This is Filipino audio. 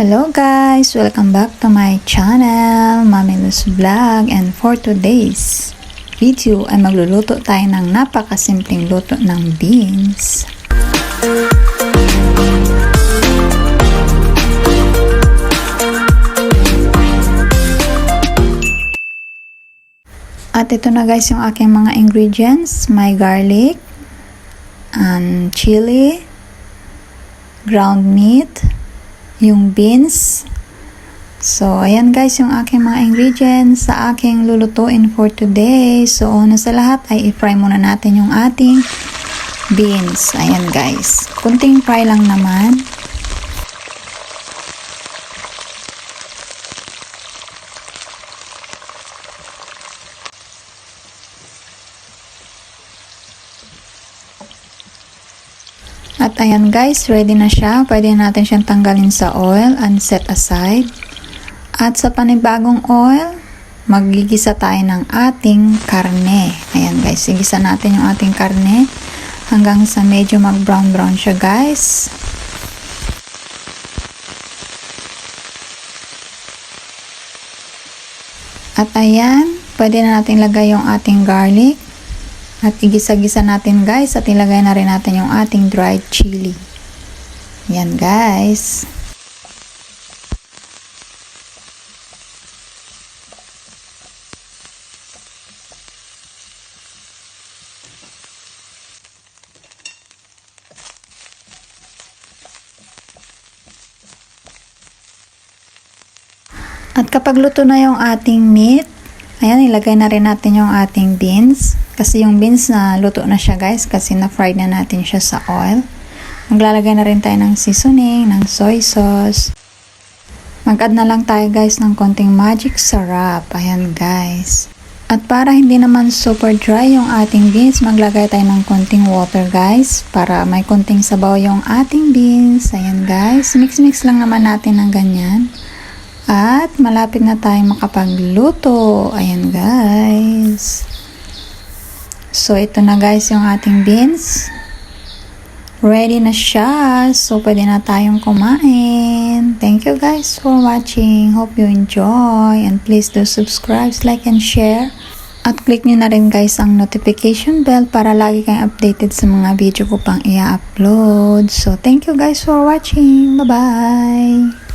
Hello guys! Welcome back to my channel, Mami Luz Vlog and for today's video ay magluluto tayo ng napakasimpleng luto ng beans. At ito na guys yung aking mga ingredients. May garlic, and chili, ground meat, yung beans. So, ayan guys yung aking mga ingredients sa aking lulutuin for today. So, una sa lahat ay i-fry muna natin yung ating beans. Ayan guys. Kunting fry lang naman. At ayan guys, ready na siya. Pwede natin siyang tanggalin sa oil and set aside. At sa panibagong oil, magigisa tayo ng ating karne. Ayan guys, igisa natin yung ating karne hanggang sa medyo mag-brown brown siya guys. At ayan, pwede na natin lagay yung ating garlic. At igisa-gisa natin guys at ilagay na rin natin yung ating dried chili. Yan guys. At kapag luto na yung ating meat, ayan, ilagay na rin natin yung ating beans. Kasi yung beans na luto na siya guys, kasi na-fried na natin siya sa oil. Maglalagay na rin tayo ng seasoning, ng soy sauce. Mag-add na lang tayo guys ng konting magic sarap. Ayan guys. At para hindi naman super dry yung ating beans, maglagay tayo ng konting water guys. Para may konting sabaw yung ating beans. Ayan guys. Mix-mix lang naman natin ng ganyan. At malapit na tayo makapagluto. Ayan guys. So ito na guys yung ating beans. Ready na siya. So pwede na tayong kumain. Thank you guys for watching. Hope you enjoy. And please do subscribe, like, and share. At click nyo na rin guys ang notification bell para lagi kayong updated sa mga video ko pang i-upload. So thank you guys for watching. Bye-bye!